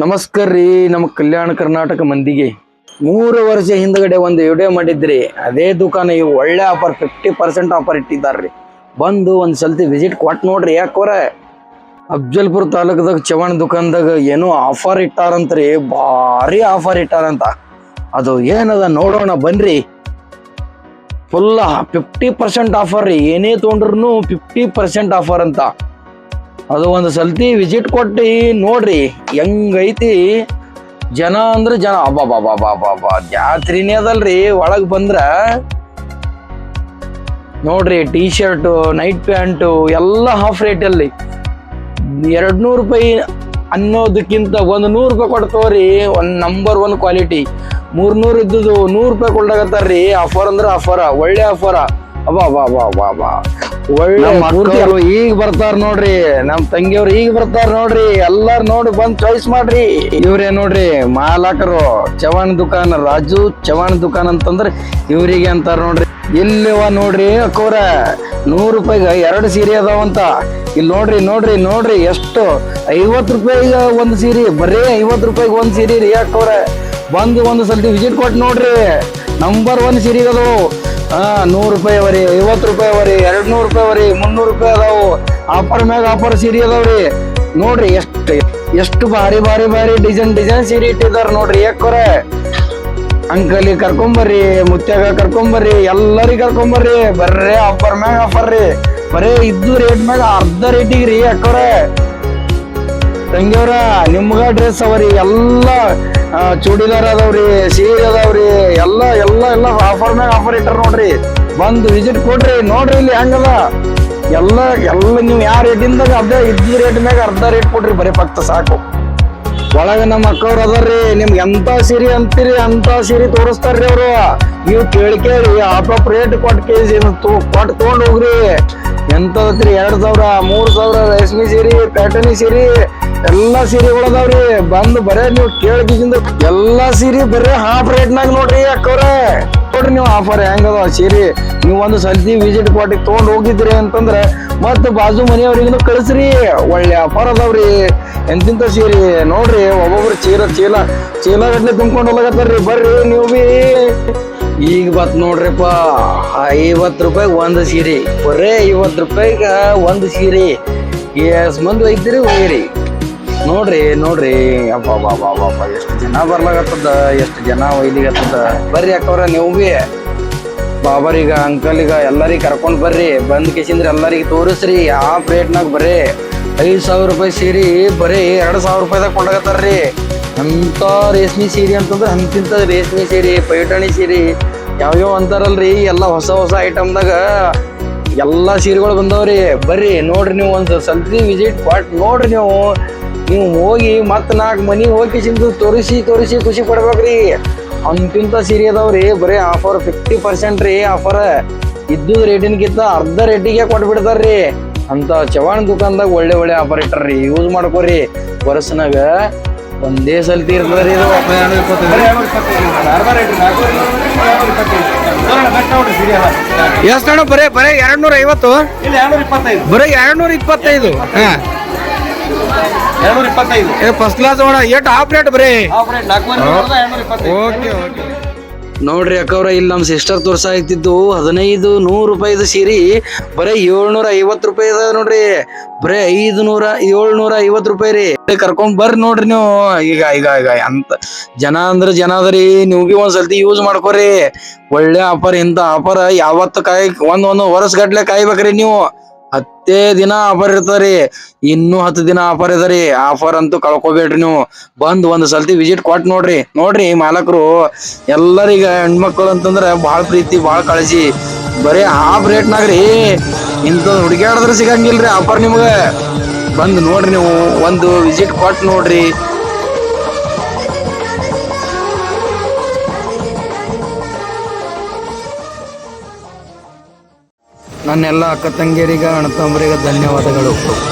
ನಮಸ್ಕಾರ ರೀ, ನಮ್ಮ ಕಲ್ಯಾಣ ಕರ್ನಾಟಕ ಮಂದಿಗೆ. ಮೂರು ವರ್ಷ ಹಿಂದ್ಗಡೆ ಒಂದು ವಿಡಿಯೋ ಮಾಡಿದ್ರಿ. ಅದೇ ದುಕಾನ ಇವು ಒಳ್ಳೆ ಆಫರ್ ಫಿಫ್ಟಿ ಪರ್ಸೆಂಟ್ ಆಫರ್ ಇಟ್ಟಿದ್ದಾರೆ ಬಂದು ಒಂದು ಸಲತಿ ವಿಸಿಟ್ ಕೊಟ್ಟು ನೋಡ್ರಿ ಯಾಕೋರ ಅಫ್ಜಲ್ಪುರ ತಾಲೂಕದಾಗ ಚವಾಣ್ ದುಕಾನ್ದಾಗ ಏನೋ ಆಫರ್ ಇಟ್ಟಾರಂತ್ರಿ ಭಾರಿ ಆಫರ್ ಇಟ್ಟಾರಂತ. ಅದು ಏನದ ನೋಡೋಣ, ಬನ್ರಿ. ಫುಲ್ ಫಿಫ್ಟಿ ಪರ್ಸೆಂಟ್ ಆಫರ್ ರೀ, ಏನೇ ತೊಗೊಂಡ್ರು ಫಿಫ್ಟಿ ಪರ್ಸೆಂಟ್ ಆಫರ್ ಅಂತ. ಅದು ಒಂದು ಸಲ್ತಿ ವಿಸಿಟ್ ಕೊಟ್ಟು ನೋಡ್ರಿ, ಹೆಂಗೈತಿ? ಜನ ಅಂದ್ರೆ ಜನ ಅಬ್ಬಾ ಜಾತ್ರಿನೇ ಅದಲ್ರಿ, ಒಳಗೆ ಬಂದ್ರ. ನೋಡ್ರಿ ಟೀ ಶರ್ಟು ನೈಟ್ ಪ್ಯಾಂಟು ಎಲ್ಲ ಹಾಫ್ ರೇಟಲ್ಲಿ ಎರಡು ನೂರು ರೂಪಾಯಿ ಅನ್ನೋದಕ್ಕಿಂತ ಒಂದು ನೂರು ರೂಪಾಯಿ ಕೊಡ್ತವ್ರಿ ಒಂದು ನಂಬರ್ ಒನ್ ಕ್ವಾಲಿಟಿ ಮೂರ್ನೂರು ಇದ್ದದ್ದು ನೂರು ರೂಪಾಯಿ ಕೊಡ್ಲಾಗತ್ತಾರ್ರಿ ಆಫರ್ ಅಂದ್ರೆ ಆಫರ ಒಳ್ಳೆ ಆಫರ ಅಬ್ಬಾ ಬಾ ಬಾ ಬಾ ಬಾ ಮಕ್ಕಳು ಈಗ ಬರ್ತಾರ ನೋಡ್ರಿ. ನಮ್ ತಂಗಿಯವ್ರು ಈಗ ಬರ್ತಾರ ನೋಡ್ರಿ. ಎಲ್ಲಾರು ನೋಡಿ ಬಂದ್ ಚಾಯ್ಸ್ ಮಾಡ್ರಿ. ಇವ್ರೇ ನೋಡ್ರಿ ಮಾಲಕರು ಚವಾಣ್ ದುಕಾನ್ ರಾಜು ಚವಾಣ್ ದುಕಾನ್ ಅಂತಂದ್ರೆ ಇವ್ರಿಗೆ ಅಂತಾರ ನೋಡ್ರಿ. ಇಲ್ಲಿವ ನೋಡ್ರಿ ಅಕ್ಕೋರ ನೂರು ರೂಪಾಯಿಗೆ ಎರಡು ಸೀರೆ ಅದಾವಂತ ಇಲ್ಲಿ ನೋಡ್ರಿ ನೋಡ್ರಿ ನೋಡ್ರಿ ಎಷ್ಟು? ಐವತ್ತು ರೂಪಾಯಿಗೆ ಒಂದು ಸೀರೆ ಬರೀ ಐವತ್ತು ರೂಪಾಯಿಗೆ ಒಂದು ಸೀರೆ ರೀ ಅಕ್ಕೋರ ಬಂದು ಒಂದು ಸಲ ವಿಸಿಟ್ ಕೊಟ್ಟು ನೋಡ್ರಿ. ನಂಬರ್ ಒನ್ ಸೀರೆ ಅದು ಹಾ, ನೂರು ರೂಪಾಯಿ ಅವರಿ ಐವತ್ ರೂಪಾಯಿ ಅವರಿ ಎರಡ್ ನೂರು ರೂಪಾಯಿ ಅವರಿ, ಮುನ್ನೂರು ರೂಪಾಯಿ ಅದಾವು. ಆಫರ್ ಮ್ಯಾಗ ಆಫರ್ ಸೀರೆ ಅದಾವ್ರಿ. ನೋಡ್ರಿ ಎಷ್ಟು ಎಷ್ಟು ಭಾರಿ ಭಾರಿ ಭಾರಿ ಡಿಸೈನ್ ಡಿಸೈನ್ ಸೀರೆ ಇಟ್ಟಿದಾರ ನೋಡ್ರಿ ಯಾಕೋರೆ ಅಂಕಲಿ ಕರ್ಕೊಂಬರ್ರಿ, ಮುತ್ಯಾಗ ಕರ್ಕೊಂಬರ್ರಿ, ಎಲ್ಲರಿಗೂ ಕರ್ಕೊಂಬರ್ರಿ. ಬರ್ರಿ ಆಫರ್ ಮ್ಯಾಗ ಆಫರ್ ರೀ. ಬರೇ ಇದ್ದು ರೇಟ್ ಮ್ಯಾಗ ಅರ್ಧ ರೇಟಿಗೆ ರೀ ಅಕ್ಕೋರೆ ತಂಗಿಯವ್ರ, ನಿಮ್ಗ ಡ್ರೆಸ್ ಅವರಿ, ಎಲ್ಲ ಚೂಡಿದಾರ್ ಅದಾವ್ರಿ, ಸೀರೆ ಅದಾವ್ರಿ, ಎಲ್ಲ ಎಲ್ಲ ಎಲ್ಲ ಆಫರ್ ಮ್ಯಾಗ ಆಫರ್ ಇಟ್ಟಾರ ನೋಡ್ರಿ. ಬಂದು ವಿಸಿಟ್ ಕೊಡ್ರಿ, ನೋಡ್ರಿ ಇಲ್ಲಿ ಹೆಂಗದ. ಎಲ್ಲ ಎಲ್ಲ ನೀವು ಯಾವ ರೇಟಿಂದಾಗ ಅದೇ ಇದ್ದ ರೇಟ್ ಮ್ಯಾಗ ಅರ್ಧ ರೇಟ್ ಕೊಡ್ರಿ, ಬರೀ ಫಕ್ತ ಸಾಕು. ಒಳಗ ನಮ್ಮ ಅಕ್ಕವ್ರು ಅದಾರ್ರಿ, ನಿಮ್ಗೆ ಎಂತ ಸೀರೆ ಅಂತೀರಿ, ಅಂತ ಸೀರೆ ತೋರಿಸ್ತಾರ್ರಿ ಅವ್ರು. ನೀವು ಕೇಳಿ ಕೇಳಿ ಆಫ್ ರೇಟ್ ಕೊಟ್ಟು ಕೇಸಿ ಕೊಟ್ಟು ತಗೊಂಡ್ ಹೋಗ್ರಿ. ಎಂತದ್ರಿ ಎರಡು ಸಾವಿರ, ಮೂರು ಸಾವಿರ ರೇಷ್ಮೆ ಸೀರೆ ಪ್ಯಾಟರ್ನಿ ಸೀರೆ. ಎಲ್ಲಾ ಸೀರೆಗಳು ಅದಾವ್ರಿ ಬಂದು ಬರೇ ನೀವು ಕೇಳಿದ ಎಲ್ಲಾ ಸೀರೆ ಬರೇ ಹಾಫ್ ರೇಟ್ ನಾಗ ನೋಡ್ರಿ ಅಕ್ಕವ್ರೆ ನೋಡ್ರಿ ನೀವು ಆಫರ್ ಹೆಂಗದ ಸೀರೆ? ನೀವು ಒಂದು ಸಲ್ತಿ ವಿಸಿಟ್ ಕೊಟ್ಟಿಗೆ ತಗೊಂಡ್ ಹೋಗಿದ್ರಿ ಅಂತಂದ್ರೆ ಮತ್ತೆ ಬಾಜು ಮನೆಯವ್ರಿಗೂ ಕಳಿಸ್ರಿ. ಒಳ್ಳೆ ಆಫರ್ ಅದಾವ್ರಿ. ಎಂತಿಂತ ಸೀರೆ? ನೋಡ್ರಿ, ಒಬ್ಬೊಬ್ರು ಚೀಲ ಚೀಲ ಚೀಲ ಗಟ್ಟಲೆ ತುಂಬ್ಕೊಂಡು ಹೋಗತ್ತಾರ್ರಿ. ಬರ್ರಿ ನೀವು ಬಿ. ಈಗ ಬತ್ ನೋಡ್ರಿಪ್ಪ, ಐವತ್ತು ರೂಪಾಯಿ ಒಂದು ಸೀರೆ. ಬರೇ ಐವತ್ತು ರೂಪಾಯಿಗ ಒಂದು ಸೀರೆ. ಎಸ್ ಮಂದಿ ಒಯ್ತೀರಿ, ಒಯ್ಯಿರಿ. ನೋಡ್ರಿ ನೋಡ್ರಿ. ಅಬ್ಬಾ ಎಷ್ಟು ಜನ ಬರ್ಲಾಗತ್ತದ ಎಷ್ಟು ಜನ ಒಯ್ಲಿಗತ್ತದ ಬರ್ರಿ ಅಕ್ಕವ್ರ, ನೀವು ಬಿ. ಬಾಬರಿಗ, ಅಂಕಲ್ಗ ಎಲ್ಲರಿಗೆ ಕರ್ಕೊಂಡು ಬರ್ರಿ. ಬಂದ್ ಕಿಸಿಂದ್ರ ಎಲ್ಲರಿಗ ತೋರಿಸ್ರಿ. ಆ ಪ್ಲೇಟ್ನಾಗ ಬರ್ರಿ ಐದು ಸಾವಿರ ರೂಪಾಯಿ ಸೀರೆ ಬರೀ ಎರಡು ಸಾವಿರ ರೂಪಾಯಿದಾಗ ಕೊಂಡಾಗತ್ತಾರ್ರಿ ಅಂತ ರೇಷ್ಮೆ ಸೀರೆ ಅಂತಂದ್ರೆ ಅಂತಿಂತ ರೇಷ್ಮೆ ಸೀರೆ, ಪೈಠಾಣಿ ಸೀರೆ, ಯಾವ್ಯಾವ ಅಂತಾರಲ್ರಿ. ಎಲ್ಲ ಹೊಸ ಹೊಸ ಐಟಮ್ದಾಗ ಎಲ್ಲಾ ಸೀರೆಗಳು ಬಂದವ್ರಿ. ಬರ್ರಿ, ನೋಡ್ರಿ ನೀವು ಒಂದು ಸಲ್ತಿ ವಿಸಿಟ್ ಪಾಟ್ ನೋಡ್ರಿ ನೀವು. ನೀವು ಹೋಗಿ ಮತ್ತೆ ನಾಲ್ಕು ಮನೆಗೆ ಹೋಗಿ ಸಿಂದು ತೋರಿಸಿ ತೋರಿಸಿ ಖುಷಿ ಪಡ್ಬೇಕ್ರಿ. ಅಂತಿಂತ ಸೀರೆ ಅದಾವ್ರಿ ಬರೀ ಆಫರ್ ಫಿಫ್ಟಿ ಪರ್ಸೆಂಟ್ ರೀ ಆಫರ್ ಇದ್ದು ರೇಟಿನ್ಗಿಂತ ಅರ್ಧ ರೇಟಿಗೆ ಕೊಟ್ಬಿಡ್ತಾರ್ರಿ. ಅಂತ ಚವಾಣ್ ದುಕಾನ್ದಾಗ ಒಳ್ಳೆ ಒಳ್ಳೆ ಆಫರ್ ಇಟ್ಟಾರ್ರಿ. ಯೂಸ್ ಮಾಡ್ಕೋರಿ. ವರ್ಷನಾಗ ಒಂದೇ ಸಲ ಇರ್ತದ್ರಿ ಇದು. ಎಷ್ಟು ಬರೇ ಬರೇ ಎರಡ್ ನೂರ ಐವತ್ತು ಬರೀ ಎರಡ್ ನೂರ ಇಪ್ಪತ್ತೈದು ಹಾ. ಏ ಫಸ್ಟ್ ಕ್ಲಾಸ್ ಅಣ್ಣ ಎಷ್ಟು ಹಾಫ್ ರೇಟ್ ಬರೀ. Okay okay. ನೋಡ್ರಿ ಅಕ್ಕವ್ರ ಇಲ್ಲಿ ನಮ್ಮ ಸಿಸ್ಟರ್ ತೋರ್ಸಾಯ್ತಿದ್ದು ಹದಿನೈದು ನೂರು ರೂಪಾಯಿದು ಸೀರಿ ಬರೀ ಏಳ್ನೂರ ಐವತ್ತು ರೂಪಾಯಿ ಅದ ನೋಡ್ರಿ. ಬರೀ ಐದು ನೂರ ಏಳ್ನೂರ ಐವತ್ತು ರೂಪಾಯಿ ರೀ. ಕರ್ಕೊಂಡ್ ಬರ್ರಿ ನೋಡ್ರಿ ನೀವು. ಈಗ ಈಗ ಈಗ ಅಂತ ಜನ ಅಂದ್ರೆ ಜನ ಅದ್ರಿ ನೀವು ಬಿ ಒಂದ್ ಸಲ್ತಿ ಯೂಸ್ ಮಾಡ್ಕೋರಿ. ಒಳ್ಳೆ ಆಫರ್ ಇಂತ ಆಫರ್ ಯಾವತ್ತು ಕಾಯ್ ಒಂದ್ ಒಂದು ವರ್ಷ ಗಟ್ಲೆ ಕಾಯ್ಬೇಕ್ರಿ ನೀವು. ಹತ್ತೇ ದಿನ ಆಫರ್ ಇರ್ತದ್ರಿ ಇನ್ನೂ ಹತ್ತು ದಿನ ಆಫರ್ ಇದರಿ ಆಫರ್ ಅಂತೂ ಕಳ್ಕೊಬೇಡ್ರಿ ನೀವು. ಬಂದ್ ಒಂದ್ ಸಲ್ತಿ ವಿಸಿಟ್ ಕೊಟ್ ನೋಡ್ರಿ. ನೋಡ್ರಿ ಮಾಲಕರು. ಎಲ್ಲರಿಗ ಹೆಣ್ಮಕ್ಳು ಅಂತಂದ್ರ ಭಾಳ ಪ್ರೀತಿ, ಭಾಳ ಕಾಳಜಿ. ಬರೀ ಹಾಫ್ ರೇಟ್ನಾಗ್ರಿ ಇಂಥ ಹುಡುಗಾಡಿದ್ರೆ ಸಿಗಂಗಿಲ್ರಿ ಆಫರ್ ನಿಮ್ಗ. ಬಂದ್ ನೋಡ್ರಿ ನೀವು. ಒಂದು ವಿಸಿಟ್ ಕೊಟ್ ನೋಡ್ರಿ. ನನ್ನೆಲ್ಲ ಅಕ್ಕ ತಂಗಿಯರಿಗ ಅಣ್ಣ ತಮ್ಮರಿಗ ಧನ್ಯವಾದಗಳು.